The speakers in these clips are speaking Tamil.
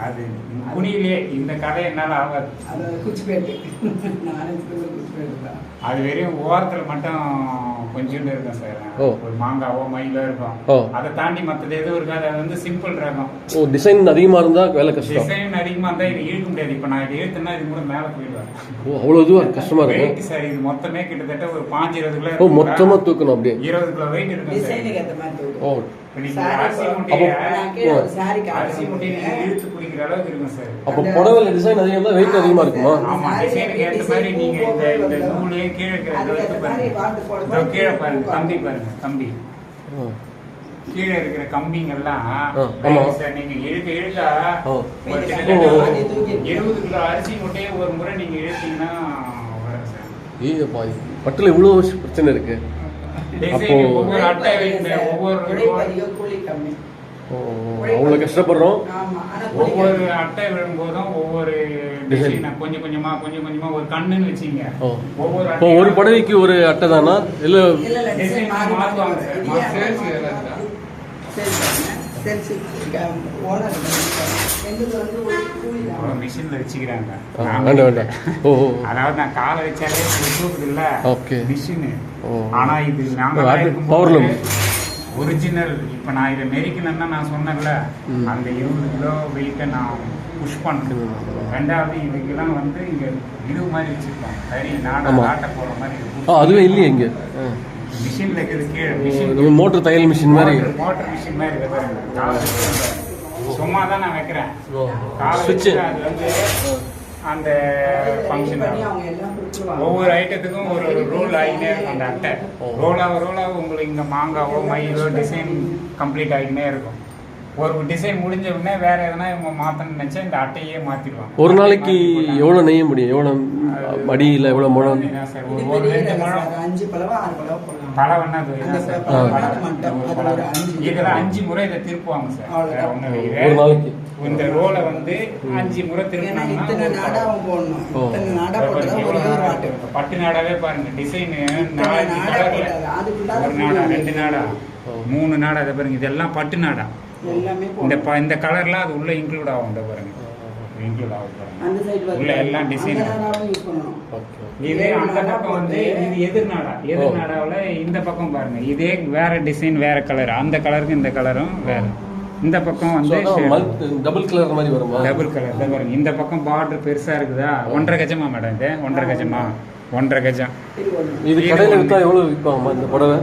அது குனியிலே இந்த கதை என்னால் ஆகாது. அது குச்சிப்பேட்டு. அது வெறும் ஓரத்தில் மட்டும் கொஞ்சோண்டு இருக்கும் சார். ஓ. ஒரு மாங்காவோ மயிலோ இருக்கும். ஓ. அதை தாண்டி மற்றது எதுவும் இருக்காது. அது வந்து சிம்பிள் ரகம். ஓ டிசைன் அதிகமாக இருந்தால் வேலை கஷ்டம். டிசைன் அதிகமாக இருந்தால் இது இழுக்க முடியாது. இப்போ நான் இது இழுத்துனா இது கூட மேலே போயிடுவேன் ஓ அவ்வளோ இதுவாக கஷ்டமாக இருக்கும். சார் இது மொத்தமே கிட்டத்தட்ட ஒரு பாஞ்சு இருபது கிலோ ஓ? மொத்தமாக தூக்கணும் அப்படியே. இருபது கிலோ வெயிட் இருக்கும். ஓ. அப்போ புடவைல டிசைன் அதிகம் தான் வெயிட் அதிகமாக இருக்குமா? ஆமா சாரி. டிசைனுக்கு ஏற்ற மாதிரி நீங்க இந்த நூலே கீழே கீழே பாருங்க. பூ கம்பி வரும். பாருங்க கம்பி ஓ கீழே இருக்கிற கம்பிங்கெல்லாம் நீங்க இழுக்க இழுக்க இருபது கிலோ அரிசி மூட்டையை ஒரு முறை நீங்க இழுத்தீங்கன்னா பட்டில் இவ்வளோ பிரச்சனை இருக்கு. டிசைன் அப்போ- அவ்வளோ கஷ்டப்படுறோம்? ஒவ்வொரு. அட்டை விழும்போதும் ஒவ்வொரு கொஞ்சம் கொஞ்சமா கொஞ்சம் கொஞ்சமா ஒரு கண்ணுன்னு வச்சீங்க. ஒவ்வொரு இப்போ ஒரு புடவைக்கு ஒரு அட்டை தானா? இல்லை. அதாவது நான் காலை வச்சாலே இல்ல Okay. மிஷின். ஆனா இது நாங்க. ஒரிஜினல் இப்ப நான் இதை மெரிக்கணும்னா நான் சொன்னேன்ல. அந்த இருபது கிலோ வெயிட்டை நான் புஷ் பண்ணணும் ம். ரெண்டாவது இதுக்கெல்லாம் வந்து இங்க இது மாதிரி வச்சிருப்பாங்க சரி நாட ஆமா. நாட்ட போற மாதிரி அதுவே இல்லையே இங்கே மிஷின்ல இருக்குது கீழே மிஷின் மோட்டர் தையல் மிஷின் மாதிரி. மோட்டர் மிஷின் மாதிரி வச்சு. சும்மா தான் நான் வைக்கிறேன். சுவிட்சு அது வந்து அந்த ஃபங்க்ஷன். ஒவ்வொரு ஐட்டத்துக்கும் ஒரு ஒரு ரோல் ஆகினே இருக்கும் அந்த அட்டை. ரோலாக ரோலாக உங்களுக்கு இங்கே மாங்காவோ மயிலோ டிசைன் கம்ப்ளீட் ஆகினே இருக்கும். ஒரு டிசைன் முடிஞ்ச உடனே வேற எதனா இவங்க மாற்றணும்னு நினச்சா இந்த அட்டையே மாற்றிடுவாங்க ஒரு நாளைக்கு எவ்வளோ நெய்ய முடியும்? எவ்வளோ மடியில் எவ்வளோ முழம்? சார் இது ஒரு ரெண்டு முழம். அஞ்சு பழவா, ஆறு பழவா போடலாம். அஞ்சு. இதுல அஞ்சு முறை இதை திருப்புவாங்க சார். வேற. ஒரு நாளைக்கு. இந்த ரோலை வந்து அஞ்சு முறை பாருங்க, போட்டா. எவ்வளவு நாடாவே பாருங்க. டிசைன் நாடா ஒரு நாடா ரெண்டு நாடா. மூணு நாடா அதை பாருங்க. இதெல்லாம் பட்டு நாடா. எல்லாமே இந்த. ப- இந்த கலர்லாம் அது உள்ள இன்க்ளூட் ஆகும் இந்த பாருங்க. இன்க்ளூட் ஆகும் பாருங்க. உள்ள எல்லாம். ஓகே இது அந்த பக்கம் வந்து இது எதிர் நாடா எதிர் ஓ. நாடாவில் இந்த பக்கம் பாருங்க. இதே வேற டிசைன் வேற கலர் அந்த கலருக்கு இந்த கலரும் வேற. இந்த பக்கம் வந்து டபுள் கலர் மாதிரி வருமா? டபுள் கலர் தான் பாருங்க இந்த பக்கம் பார்டர் பெருசா இருக்குதா? ஒன்றரை கஜமா மேடம் இது. ஒன்றரை கஜமா. ஒன்றரை கஜம். இது கடையில். விற்றா எவ்வளோ விற்பாங்கம்மா இந்த புடவை?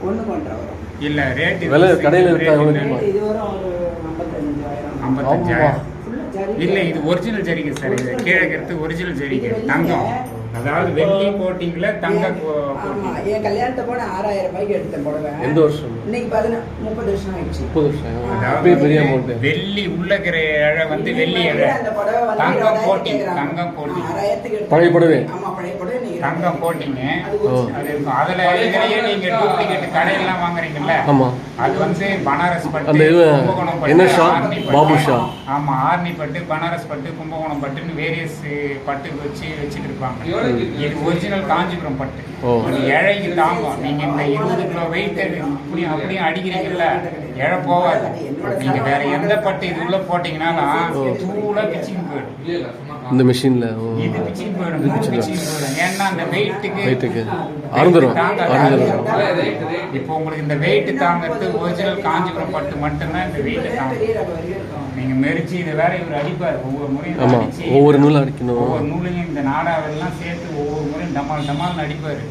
கொண்டா வரும். இல்ல ரேட் விலை கடையில இது வரும் ஒரு ஐம்பத்தஞ்சாயிரம். இல்ல இது ஒரிஜினல் ஜரிகை சார் இது கீழே இருக்கிறது ஒரிஜினல் ஜரிகை தங்கம். அதாவது வெள்ளி கோட்டிங்ல தங்க ஆமா, என் கல்யாணத்தை போன ஆறாயிரம் ரூபாய்க்கு எடுத்தேன் புடவை. எந்த வருஷம் இன்னைக்கு பதின- முப்பது வருஷம் ஆயிடுச்சு. முப்பது வருஷம் பெரிய அமௌண்ட்டு வெள்ளி உள்ள இருக்கிற இழை வந்து வெள்ளி இழை அந்த புடவை வந்து தங்கம் கோட்டிங். தங்கம் கோட்டிங் ஆறாயிரத்துக்கு. பழைய புடவை? ஆமா, பழைய புடவை இன்னைக்கு தங்கம் கோட்டிங் அது ஓ. ஒரு அது இருக்கும் அதுல இதுலயே நீங்க டூப்ளிகேட் கடையெல்லாம் வாங்குறீங்கல்ல ஆமாம் அது வந்து பனாரஸ் பட்டு கும்பகோணம் பட்டு, என்ன ஷா? பாபு ஷா. ஆமா ஆர்னி பட்டு பனாரஸ் பட்டு கும்பகோணம் பட்டுன்னு வேரியஸ் பட்டு வச்சு வச்சுட்டு இருப்பாங்க இது ஒரிஜினல் காஞ்சிபுரம் பட்டு. இழைக்கு தாங்கும். நீங்க இந்த இருபது கிலோ வெயிட் இப்படி அப்படியே அடிக்கிறீங்கல்ல. இழை போகாது. நீங்க வேற எந்த பட்டு இது உள்ள போட்டீங்கன்னாலும் தூளா பிச்சிங் போயிடும். இந்த மிஷினில் ஓ. இது பிச்சிங் போயிடும். பிச்சிங் போயிடும். ஏன்னா அந்த வெயிட்டுக்கு வெயிட்டுக்கு அறுந்துரும். இப்போ உங்களுக்கு இந்த வெயிட் தாங்கிறது ஒரிஜினல் காஞ்சிபுரம் பட்டு மட்டும்தான் இந்த வெயிட் தாங்கும். இருக்கும். நீங்க மெரிச்சு இதை வேற இவர் அடிப்பார். ஒவ்வொரு முறையும் ஒவ்வொரு நூல் அடிக்கணும். ஒவ்வொரு நூலையும் இந்த நாடாவெல்லாம் சேர்த்து ஒவ்வொரு முறையும் டமால் டமால்னு அடிப்பாரு.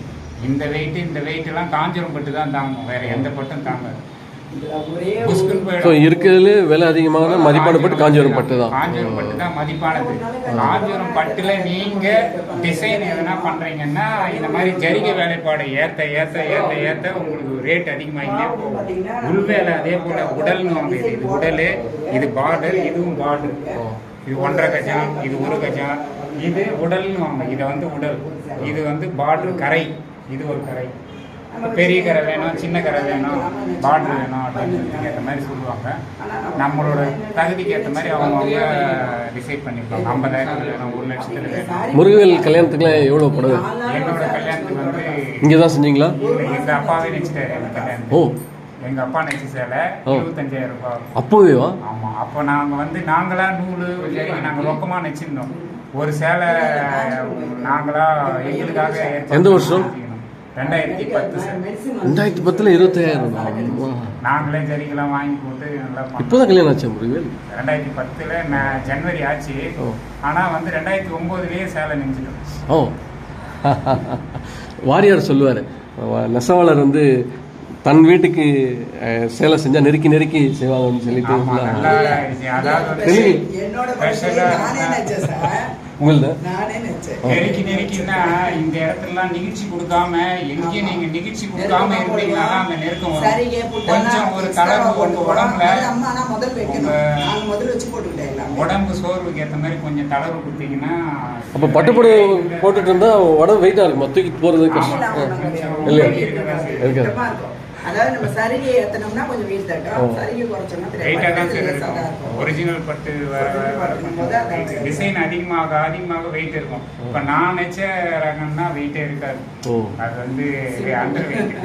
இந்த வெயிட் இந்த வெயிட் எல்லாம் காஞ்சிபுரம் பட்டு தான் தாங்கும். வேற எந்த பட்டும் தாங்காது. ஸோ இருக்கிறதுல விலை அதிகமான மதிப்பான பட்டு காஞ்சிபுரம் பட்டு தான். காஞ்சிபுரம் பட்டு தான் மதிப்பானது. காஞ்சிபுரம் பட்டுல நீங்க டிசைன் எதனா பண்றீங்கன்னா இந்த மாதிரி ஜரிகை வேலைப்பாடு ஏத்த ஏத்த ஏத்த ஏத்த உங்களுக்கு ரேட் அதிகமாகிட்டே போகும். உள் வேலை அதே போல உடல்னு வாங்க இது. இது உடல் இது பார்டர் இதுவும் பார்டர் இது ஒன்றரை கஜம் இது ஒரு கஜம் இது உடல்னு வாங்க இதை வந்து உடல். இது வந்து பார்டர் கரை. இது ஒரு கரை. பெரிய கரை வேணும் சின்ன கரை வேணும் பார்டர் வேணும் அப்படின்றதுக்கு ஏற்ற மாதிரி சொல்லுவாங்க. நம்மளோட தகுதிக்கு ஏற்ற மாதிரி அவங்கவுங்க டிசைட் பண்ணிப்பாங்க. ஐம்பதாயிரத்துல வேணும் ஒரு லட்சத்துல வேணும். முருகவேல் கல்யாணத்துக்குலாம் எவ்வளோ புடவை என்னோட கல்யாணத்துக்கு வந்து இங்கே தான் செஞ்சீங்களா? எங்க அப்பாவே நினைச்சிட்டாரு எங்க ஓ. கல்யாணத்துக்கு எங்க அப்பா நெச்சி சேலை ஓ. இருபத்தஞ்சாயிரம் ரூபாய் அப்போவேவா? ஆமா. அப்போ நாங்க வந்து நாங்களா நூலு ஜரிகை நாங்க ரொக்கமா நெச்சிருந்தோம் ஒரு சேலை நாங்களா எங்களுக்காக எந்த வருஷம்? ரெண்டாயிரத்தி பத்து சார். ரெண்டாயிரத்தி பத்தில் இருபத்தாயிரம் நாங்களே ஜரிகெல்லாம் வாங்கி போட்டு நல்லா. இப்போதான் கல்யாணம் ஆச்சு ரெண்டாயிரத்தி பத்துல நான் ஜனவரி ஆச்சு. ஓ. ஆனா வந்து ரெண்டாயிரத்தி ஒன்பதுலயே சேலை நெஞ்சிட்டோம் ஓ. வாரியார் சொல்லுவார் நெசவாளர் வந்து தன் வீட்டுக்கு சேலை செஞ்சா நெருக்கி நெருக்கி செய்வாங்கன்னு சொல்லிட்டு உங்களது நானே நெருக்கி இந்த இடத்துலலாம் நிகழ்ச்சி கொடுக்காம எங்கேயும் நீங்க நிகழ்ச்சி கொடுக்காம இருந்தீங்கன்னா அந்த நெருக்கம் வரும் சரிங்க புட்டானா கொஞ்சம் ஒரு தளர்வு உங்க. உடம்புல அது அம்மா நான் முதல் வைக்கணும் உங்க- நான் முதல்ல வச்சு போட்டுக்கிட்டேன் உடம்பு சோர்வுக்கு ஏத்த மாதிரி கொஞ்சம் தளர்வு கொடுத்தீங்கன்னா அப்போ பட்டுப்புடவை போட்டுட்டு இருந்தா உடம்பு வெயிட்டாக இருக்குமா தூக்கி போகிறது கஷ்டம். இல்லையா? இருக்காது. அதாவது நம்ம சரிகை ஏத்தனோம்னா கொஞ்சம் வெயில் தட்டும். சரிகை குறைச்சோம்னா. ஒரிஜினல் பட்டு டிசைன் அதிகமாக அதிகமாக வெயிட் இருக்கும். இப்போ நான் நினைச்ச ரகம்னா வெயிட்டே இருக்காது. ஓ. அது வந்து அண்டர் வெயிட்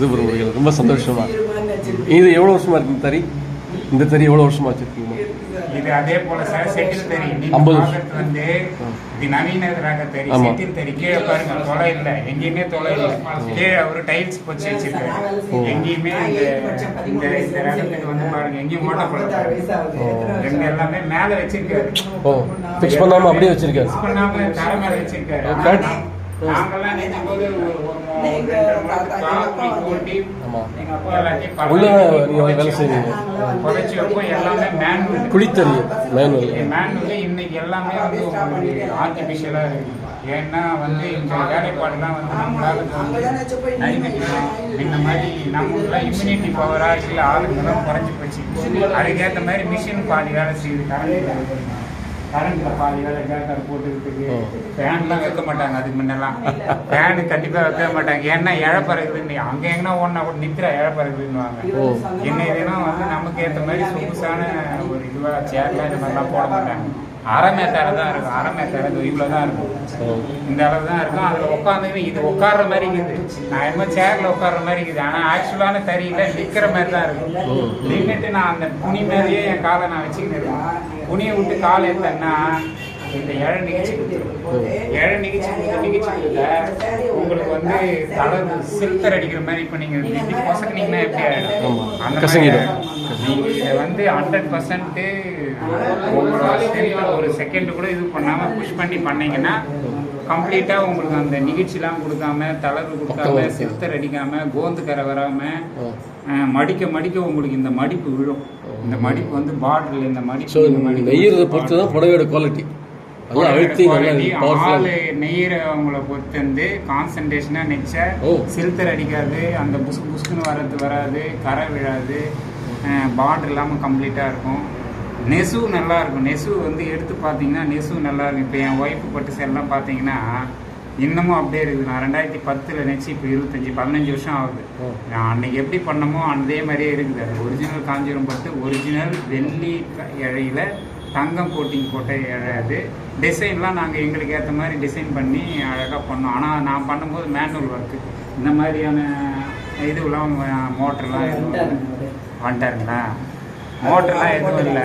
சூப்பர் ரொம்ப சந்தோஷமா. இது எவ்வளோ வருஷமா இருக்கு இந்த தறி? இந்த தறி எவ்வளோ வருஷமா வச்சிருக்கீங்க. இது அதே போல சார் செட்டில் தறி. பார்க்கறது வந்து இது நவீன ரக தறி. செட்டில் தறி கீழே பாருங்க தொலை இல்ல. எங்கேயுமே தொலை இல்ல. கீழே ஒரு டைல்ஸ் வச்சு வச்சிருக்காரு. எங்கேயுமே இந்த இந்த ரகத்துக்கு வந்து பாருங்க எங்கேயும் வருஷம் எங்க எல்லாமே மேல வச்சிருக்காரு. ஃபிக்ஸ் பண்ணாமல் அப்படியே வச்சிருக்காரு. Fix பண்ணாம தரை மேல வச்சிருக்காரு. நினைக்கும் போது உள்ள வேலை செய்வீங்க. எல்லாமே மேனுவல் மேனுவல் இன்னைக்கு எல்லாமே வந்து உங்களுக்கு இருக்குது ஏன்னா வந்து இந்த வேலைப்பாடுலாம் வந்து நம்மளால இந்த மாதிரி நம்மளுக்குலாம் இம்யூனிட்டி பவரா இல்லை ஆளுங்கெல்லாம் குறைஞ்சி போச்சு அதுக்கேற்ற மாதிரி மிஷின் பாதி வேலை செய்யுது கரண்ட் கரண்ட்ல பாதி வேலை கேட்டர் போட்டுக்கிறதுக்கு? ஓ. ஃபேன்லாம் வைக்க மாட்டாங்க அதுக்கு முன்னெல்லாம். ஃபேனு கண்டிப்பா வைக்க மாட்டாங்க. ஏன்னா இழப்பறகுதுன்னு. அங்க எங்கன்னா ஒன்னா கூட நித்திர இழப்பறகுதுன்னுவாங்க. ஓ. இன்னைய தினம் வந்து நமக்கு ஏற்ற மாதிரி சொகுசான ஒரு இதுவா சேர்லாம் இந்த மாதிரிலாம் போட மாட்டாங்க. அரை மேத்தார தான் இருக்கும். அரை மேத்தார இவ்வளோ தான் இருக்கும். இந்த அளவு தான் இருக்கும். அதில் உட்காந்து இது உட்கார்ற மாதிரி இருக்குது. நான் என்னமோ சேர்ல உட்கார்ற மாதிரி இருக்குது. ஆனால் ஆக்சுவலான தறியில நிற்கிற மாதிரி தான் இருக்கும். நின்றுட்டு நான் அந்த புனி மேலேயே என் காலை நான் வச்சுக்கிட்டு இருக்கேன். புனியை விட்டு காலை எடுத்தேன்னா இந்த ஏழை நிகழ்ச்சி ஏழை நிகழ்ச்சி கொடுத்த நிகழ்ச்சி கொடுத்த உங்களுக்கு வந்து தளர்வு சில்கர் அடிக்கிற மாதிரி இப்போ நீங்கள் இப்படி பொசக்குனீங்கன்னா எப்படி ஆகிடும். நீங்கள் இதை வந்து ஹண்ட்ரட் பர்சன்ட்டு ஒரு செகண்ட் கூட இது பண்ணாமல் புஷ் பண்ணி பண்ணீங்கன்னா கம்ப்ளீட்டாக உங்களுக்கு அந்த நிகழ்ச்சிலாம் கொடுக்காம தளர்வு கொடுக்காம பக்கம் சில்தர் அடிக்காம கோந்து கரை வராமல் மடிக்க மடிக்க உங்களுக்கு இந்த மடிப்பு விழும். இந்த மடிப்பு வந்து பார்டர்ல இந்த மடிப்பு நெய்யறதை பொறுத்து தான் புடவையோட குவாலிட்டி ஆளு நெய்யறவங்கள பொறுத்து வந்து கான்சன்ட்ரேஷனா நெச்ச. சில்தர் அடிக்காது அந்த புசு புசுக்குன்னு வர்றது வராது கரை விழாது பார்டர் இல்லாமல் கம்ப்ளீட்டாக இருக்கும். நெசு நல்லா இருக்கும். நெசு வந்து எடுத்து பார்த்தீங்கன்னா நெசு நல்லா இருக்கும். இப்போ என் ஒய்ஃபு பட்டு சேரெல்லாம் பார்த்தீங்கன்னா இன்னமும் அப்படியே இருக்குது. நான் ரெண்டாயிரத்தி பத்தில் நெச்சு இப்போ இருபத்தஞ்சி பதினஞ்சு வருஷம் ஆகுது. நான் அன்னைக்கு எப்படி பண்ணமோ அதே மாதிரியே இருக்குது. ஒரிஜினல் காஞ்சிரம் பட்டு ஒரிஜினல் வெள்ளி இழையில தங்கம் கோட்டிங் போட்ட இழை அது டிசைன்லாம் நாங்கள் எங்களுக்கு ஏற்ற மாதிரி டிசைன் பண்ணி அழகாக பண்ணோம். ஆனால் நான் பண்ணும்போது மேனுவல் ஒர்க்கு இந்த மாதிரியான இதுவெல்லாம் மோட்டர்லாம் எதுவும். வந்துட்டாருங்களா? மோட்டர்லாம் எதுவும் இல்லை.